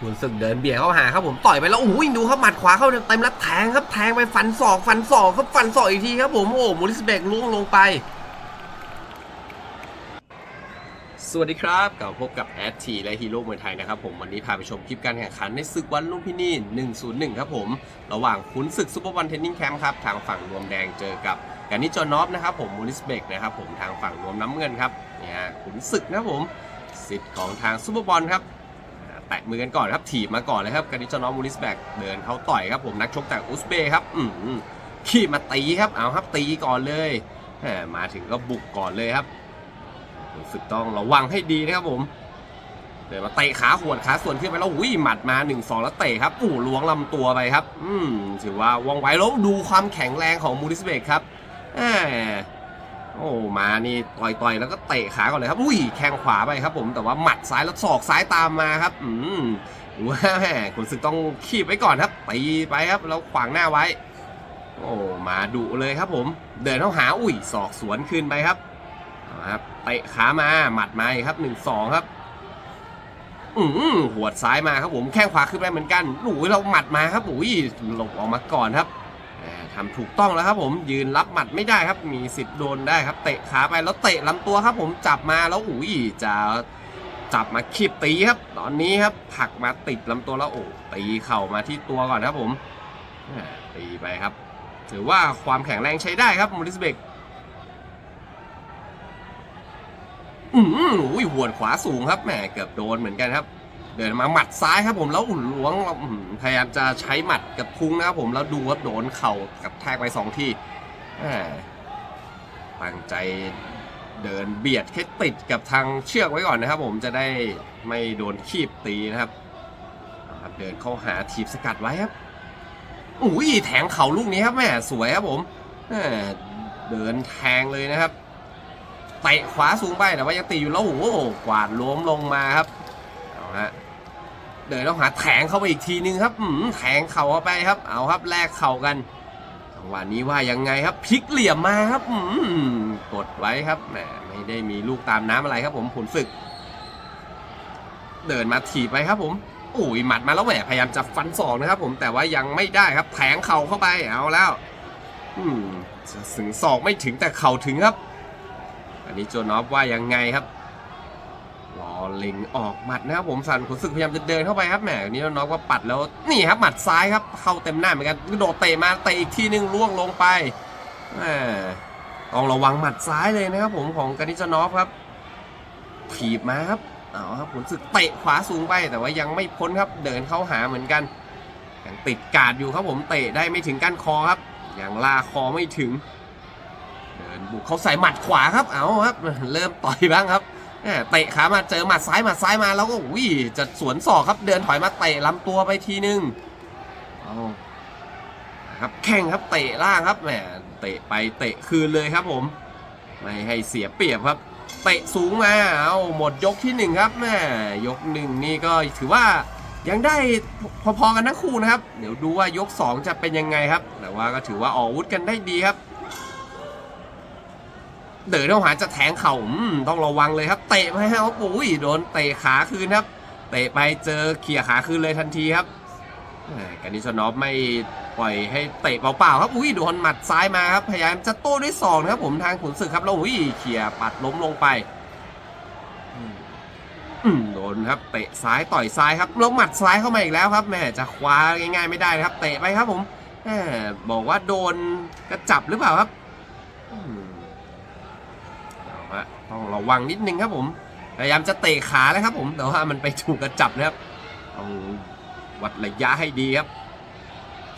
ขุนศึกเดินเบียดเข้าหาครับผมต่อยไปแล้วโอ้ยดูครับหมัดขวาเข้าเต็มแล้วแทงครับแทงไปฟันศอกฟันศอกครับฟันศอกอีกทีครับผมโอ้มูริสเบกล่วงลงไป สวัสดีครับกลับพบกับแอดทีและฮีโร่เมวยไทยนะครับผมวันนี้พาไปชมคลิปการแข่งขันในศึกวันลุมพินี101 ครับผม ระหว่างขุนศึกซูเปอร์วันเทนนิ่งแคมป์ครับทางฝั่งรวมแดงเจอกับกานิจอนอฟนะครับผมมูริสเบกนะครับผมทางฝั่งรวมน้ำเงินครับเนี่ยขุนศึกนะครับผมสิทธิ์ของทางซูเปอร์บอลครับ แตะมือกันก่อนครับถีบมาก่อนเลยครับกานิจอนอมูริสเบกเดินเขาต่อยครับผมนักชกจากอุซเบย์ครับอืมขี่มาตีครับเอาครับตีก่อนเลยมาถึงก็บุกก่อนเลยครับรู้สึกต้องระวังให้ดีนะครับผมเดี๋ยวมาเตะขาขวดขาส่วนขึ้นไปแล้วอุ้ยหมัดมา1นสองแล้วเตะครับอู้ล้วงลำตัวไปครับ อืมถือว่าว่องไวแล้วดูความแข็งแรงของมูริสเบกครับแหม โอ้มานี่ต่อยต่อยๆแล้วก็เตะขาก่อนเลยครับอุ้ยแข้งขวาไปครับผมแต่ว่าหมัดซ้ายแล้วศอกซ้ายตามมาครับ อืมว่าแหมคุณศึกต้องคีบไว้ก่อนครับตีไปครับแล้วขวางหน้าไว้ โอ้มาดุเลยครับผม เดินเข้าหาอุ้ยศอกสวนขึ้นไปครับครับเตะขามาหมัดมาครับหนึ่งสองครับ อืมหัวดซ้ายมาครับผมแข้งขวาขึ้นไปเหมือนกันโอ้ยเราหมัดมาครับโอ้ยหลบออกมาก่อนครับ ทำถูกต้องแล้วครับผมยืนรับหมัดไม่ได้ครับ มีสิทธิ์โดนได้ครับ เตะขาไปแล้วเตะลำตัวครับ ผมจับมาแล้วอุ้ยจะจับมาคีบตีครับ ตอนนี้ครับผลักมาติดลำตัวแล้วโอ้ตีเข่ามาที่ตัวก่อนครับผมแหมตีไปครับ ถือว่าความแข็งแรงใช้ได้ครับมูริสเบกอืมอุ้ยหวนขวาสูงครับแหมเกือบโดนเหมือนกันครับ เดินมาหมัดซ้ายครับผมแล้วอุ่นล้วงพยายามจะใช้หมัดกับพุ้งนะครับผมแล้วดูว่าโดนเข่ากับแทกไปสองทีตั้งใจเดินเบียดแค่ติดกับทางเชือกไว้ก่อนนะครับ ผมจะได้ไม่โดนคีบตีนะครับเดินเข้าหาทีบสกัดไว้ครับอุ้ยแทงเข่าลูกนี้ครับแม่สวยครับผมแหมเดินแทงเลยนะครับเตะขวาสูงไปแต่ว่ายังตีอยู่แล้วโอ้โหกวาดล้มลงมาครับเอาฮะ เดินต้องหาแทงเข้าไปอีกทีนึงครับแทงเข่าเข้าไปครับ เอาครับแลกเข่ากันจังหวะนี้ว่ายังไงครับพลิกเหลี่ยมมาครับอืมกดไว้ครับแหมไม่ได้มีลูกตามน้ำอะไรครับ ผมผลศึก เดินมาถีบไปครับ ผมโอ้ยหมัดมาแล้วแหมพยายามจะฟันศอกนะครับ ผมแต่ว่ายังไม่ได้ครับแทงเข่าเข้าไปเอาแล้ว อืมจะถึงศอกไม่ถึงแต่เข่าถึงครับ อันนี้โจนอฟว่ายังไงครับ เล็งออกหมัดนะครับผมสันขุนศึกพยายามจะเดินเข้าไปครับแหมนนี้โจนอฟก็ปัดแล้วนี่ครับหมัดซ้ายครับเข้าเต็มหน้าเหมือนกันกระโดดเตะมาเตะอีกทีนึงล่วงลงไปแหมต้องระวังหมัดซ้ายเลยนะครับผมของกานิจนอฟครับถีบมาครับเอาครับขุนศึกเตะขวาสูงไปแต่ว่ายังไม่พ้นครับเดินเข้าหาเหมือนกันยังติดการดอยู่ครับผมเตะได้ไม่ถึงก้านคอครับยังลากคอไม่ถึงเดินบุกเขาใส่หมัดขวาครับเอาครับ เริ่มต่อยบ้างครับ เตะขามาเจอหมัดซ้ายหมัดซ้ายมาแล้วก็อุ้ยจะสวนศอกครับเดินถอยมาเตะลำตัวไปทีนึงเอาครับแข่งครับเตะล่างครับแหมเตะไปเตะคืนเลยครับผม ไม่ให้เสียเปรียบครับ เตะสูงมาเอาหมดยกที่หนึ่งครับแหม่ยกหนึ่งนี่ก็ถือว่ายังได้พอๆกันทั้งคู่นะครับ เดี๋ยวดูว่ายกสองจะเป็นยังไงครับ แต่ว่าก็ถือว่าออกวุธกันได้ดีครับ เดินเข้าหาจะแทงเข่าอืมต้องระวังเลยครับเตะไม่ให้ครับโอ้ยโดนเตะขาคืนครับ เตะไปเจอเขี่ยขาคืนเลยทันทีครับการนิชนอฟไม่ปล่อยให้เตะเปล่าๆครับอุ้ยโดนหมัดซ้ายมาครับพยายามจะโต้ด้วยศอกนะครับผมทางขุนศึกครับแล้วอุ้ยเขี่ยปัดล้มลงไปโดนครับเตะซ้ายต่อยซ้ายครับแล้วหมัดซ้ายเข้ามาอีกแล้วครับแม่จะคว้าง่ายๆไม่ได้นะครับ เตะไปครับผมแหมบอกว่าโดนกระจับหรือเปล่าครับ ต้องระวังนิดนึงครับผม พยายามจะเตะขาแล้วครับผม แต่ว่ามันไปถูกกระจับนะครับต้องวัดระยะให้ดีครับ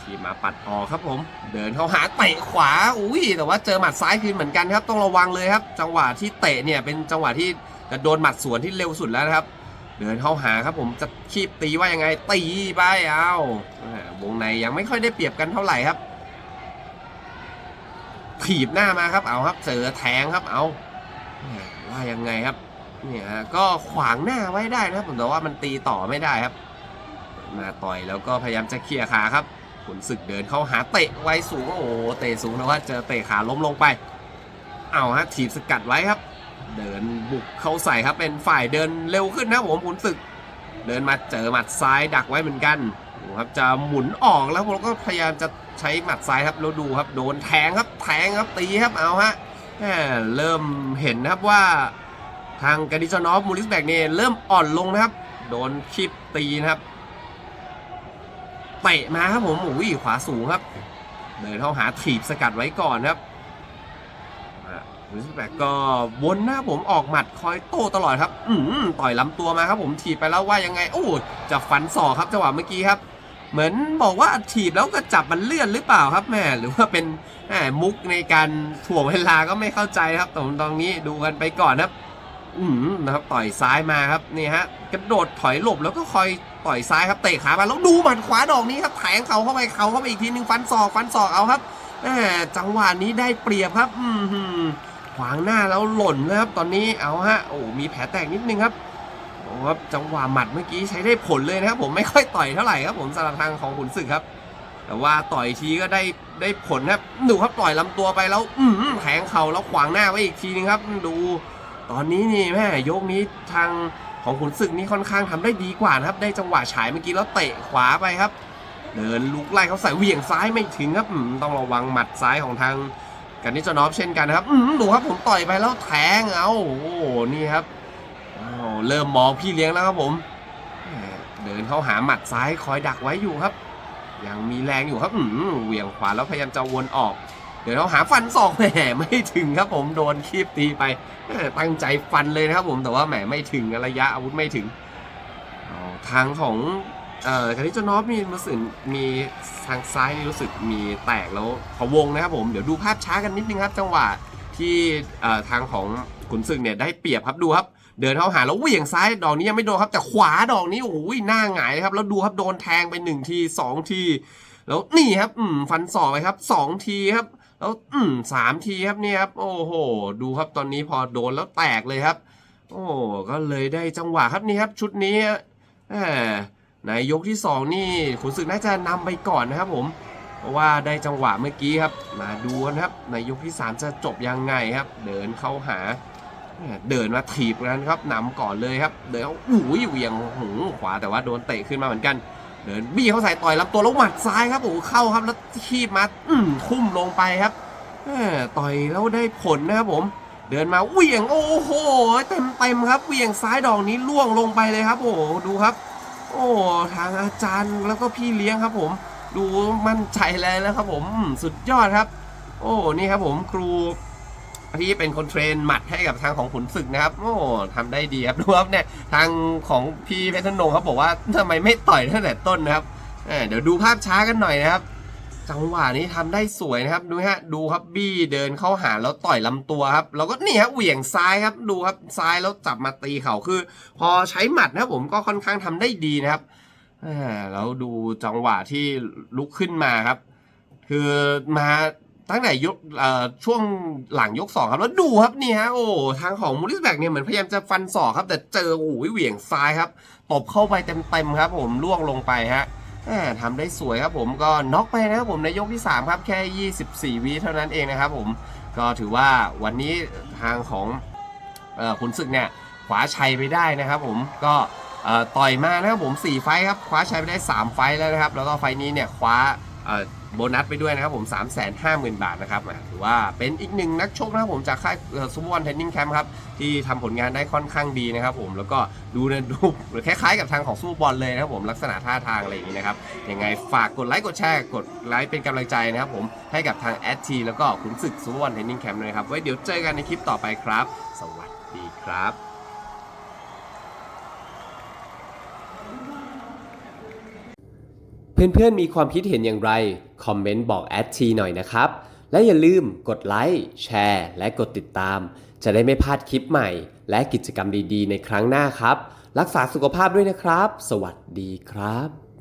ทีมมาปัดออกครับผม เดินเข้าหาเตะขวา อุ้ย แต่ว่าเจอหมัดซ้ายคืนเหมือนกันครับ ต้องระวังเลยครับ จังหวะที่เตะเนี่ยเป็นจังหวะที่จะโดนหมัดสวนที่เร็วสุดแล้วนะครับ เดินเข้าหาครับผม จะคีบตีว่ายังไง ตีไปเอาวงในยังไม่ค่อยได้เปรียบกันเท่าไหร่ครับ ถีบหน้ามาครับ เอาครับ เจอแทงครับ เอา ว่ายังไงครับเนี่ยก็ขวางหน้าไว้ได้นะครับผมแต่ว่ามันตีต่อไม่ได้ครับ มาต่อยแล้วก็พยายามจะเคลียร์ขาครับขุนศึกเดินเข้าหาเตะไว้สูงโอ้โหเตะสูงแต่ว่าเจอเตะขาล้มลงไป เอาฮะถีบสกัดไว้ครับ เดินบุกเข้าใส่ครับเป็นฝ่ายเดินเร็วขึ้นนะผมขุนศึก เดินมาเจอหมัดซ้ายดักไว้เหมือนกันครับจะหมุนออกแล้วผมก็พยายามจะใช้หมัดซ้ายครับแล้วดูครับ โดนแทงครับแทงครับตีครับเอาฮะ เริ่มเห็นนะครับว่าทางกาดิจอนอฟมูริสแบกเนี่ยเริ่มอ่อนลงนะครับ โดนคีบตีนะครับเตะมาครับผมโอ้ยขวาสูงครับเดินเข้าหาถีบสกัดไว้ก่อนครับมูริสแบกก็วนหน้าผมออกหมัดคอยโต้ตลอดครับ อืมต่อยลำตัวมาครับผมถีบไปแล้วว่ายังไง โอ้จะฟันศอกครับจังหวะเมื่อกี้ครับ เหมือนบอกว่าถีบแล้วก็จับมันเลื่อนหรือเปล่าครับแม่หรือว่าเป็นแหมมุกในการถ่วงเวลาก็ไม่เข้าใจครับตรงตรงนี้ดูกันไปก่อนครับ อืมนะครับต่อยซ้ายมาครับนี่ฮะกระโดดถอยหลบแล้วก็คอยต่อยซ้ายครับเตะขามาแล้วดูหมัดขวาดอกนี้ครับแทงเขาเข้าไปเขาเข้าไปอีกทีนึงฟันศอกฟันศอกเอาครับแหมจังหวะนี้ได้เปรียบครับ อืมหือขวางหน้าแล้วหล่นนะครับตอนนี้เอาฮะโอ้มีแผลแตกนิดนึงครับ โอ้ครับจังหวะหมัดเมื่อกี้ใช้ได้ผลเลยนะครับ ผมไม่ค่อยต่อยเท่าไหร่ครับผมสำหรับทางของขุนศึกครับ แต่ว่าต่อยทีก็ได้ได้ผลครับดูครับต่อยลำตัวไปแล้ว อืมแทงเข่าแล้วขวางหน้าไว้อีกทีนึงครับ ดูตอนนี้นี่แม่ยกนี้ทางของขุนศึกนี่ค่อนข้างทำได้ดีกว่านะครับ ได้จังหวะฉายเมื่อกี้แล้วเตะขวาไปครับ เดินลุกไล่เขาใส่เหวี่ยงซ้ายไม่ถึงครับต้องระวังหมัดซ้ายของทางกันนิจนอฟเช่นกันนะครับดูครับผมต่อยไปแล้วแทงเอาโอ้โหนี่ครับ เริ่มมองพี่เลี้ยงแล้วครับผม เดินเข้าหาหมัดซ้ายคอยดักไว้อยู่ครับ ยังมีแรงอยู่ครับเหวี่ยงขวาแล้วพยายามจะวนออก เดี๋ยวเขาหาฟันศอกแหมไม่ถึงครับผมโดนคีบตีไปตั้งใจฟันเลยนะครับผมแต่ว่าแหมไม่ถึงระยะอาวุธไม่ถึงทางของเอ่อคาริจนอฟนี่รู้สึกมีทางซ้ายนี่รู้สึกมีแตกแล้วพะวงนะครับผมเดี๋ยวดูภาพช้ากันนิดนึงครับ จังหวะที่ทางของขุนศึกเนี่ยได้เปรียบครับดูครับ เดินเข้าหาแล้วเหวี่ยงซ้ายดอกนี้ยังไม่โดนครับ แต่ขวาดอกนี้โอ้ยหน้าหงายครับ แล้วดูครับโดนแทงไปหนึ่งทีสองที แล้วนี่ครับ อืมฟันศอกไปครับสองทีครับ แล้วอืมสามทีครับเนี่ยครับ โอ้โห ดูครับตอนนี้พอโดนแล้วแตกเลยครับ โอ้ก็เลยได้จังหวะครับนี่ครับ ชุดนี้แหมในยกที่สองนี่ขุนศึกน่าจะนำไปก่อนนะครับ ผมเพราะว่าได้จังหวะเมื่อกี้ครับ มาดูกันครับในยกที่สามจะจบยังไงครับ เดินเข้าหา เดินมาถีบกันครับนำก่อนเลยครับ เดินอุ้ยเหวียงหูขวาแต่ว่าโดนเตะขึ้นมาเหมือนกัน เดินบี้เขาใส่ต่อยลำตัวแล้วหมัดซ้ายครับโอ้เข้าครับแล้วคีบมาอืมทุ่มลงไปครับต่อยแล้วได้ผลนะครับผม เดินมาเวียงโอ้โหเต็มเต็มครับเวียงซ้ายดอกนี้ล่วงลงไปเลยครับ โอ้ดูครับ โอ้ทางอาจารย์แล้วก็พี่เลี้ยงครับ ผม ดูมั่นใจเลยแล้วครับผมสุดยอดครับ โอ้นี่ครับผมครู ที่เป็นคนเทรนหมัดให้กับทางของขุนศึกนะครับโอ้ทำได้ดีครับดูครับเนี่ยทางของพี่เพชรนงครับบอกว่าทำไมไม่ต่อยตั้งแต่ต้นนะครับเดี๋ยวดูภาพช้ากันหน่อยนะครับ จังหวะนี้ทำได้สวยนะครับดูฮะดูครับบี้เดินเข้าหาแล้วต่อยลำตัวครับแล้วก็นี่ฮะเหวี่ยงซ้ายครับดูครับซ้ายแล้วจับมาตีเข่าคือ พอใช้หมัดนะผมก็ค่อนข้างทำได้ดีนะครับแล้วดูจังหวะที่ลุกขึ้นมาครับ คือมา ตั้งแต่ยกช่วงหลังยกสองครับ แล้วดูครับนี่ฮะโอ้ทางของมูริสแบกเนี่ยเหมือนพยายามจะฟันศอกครับ แต่เจอโอ้ยเหวี่ยงซ้ายครับตบเข้าไปเต็มๆครับ ผมล่วงลงไปฮะทำได้สวยครับผมก็น็อกไปนะครับผมในยกที่ 3 ครับ แค่ 24วิเท่านั้นเองนะครับผมก็ถือว่าวันนี้ทางของอขุนศึกเนี่ยคว้าชัยไปได้นะครับผมก็ต่อยมานะครับผม 4 ไฟครับ คว้าชัยไปได้ 3 ไฟแล้วนะครับ แล้วก็ไฟนี้เนี่ยคว้า โบนัสไปด้วยนะครับผม3 5 0 0 0 0 บาทนะครับถือว่าเป็นอีกหนึ่งนักชกนะครับผมจากค่ายซูเปอร์วันเทนนิ่งแคมป์ครับที่ทำผลงานได้ค่อนข้างดีนะครับผมแล้วก็ดูนะดูคล้ายๆกับทางของสู้บอลเลยนะครับผมลักษณะท่าทางอะไรอย่างนี้นะครับยังไงฝากกดไลค์กดแชร์กดไลค์เป็นกำลังใจนะครับผมให้กับทางแอดทีแล้วก็ขุนศึกซูเปอร์วันเทนนิ่งแคมป์ด้วยครับไว้เดี๋ยวเจอกันในคลิปต่อไปครับ สวัสดีครับเพื่อนๆมีความคิดเห็นอย่างไร คอมเมนต์บอกแอดทีหน่อยนะครับ และอย่าลืมกดไลค์แชร์และกดติดตาม จะได้ไม่พลาดคลิปใหม่ และกิจกรรมดีๆ ในครั้งหน้าครับ รักษาสุขภาพด้วยนะครับ สวัสดีครับ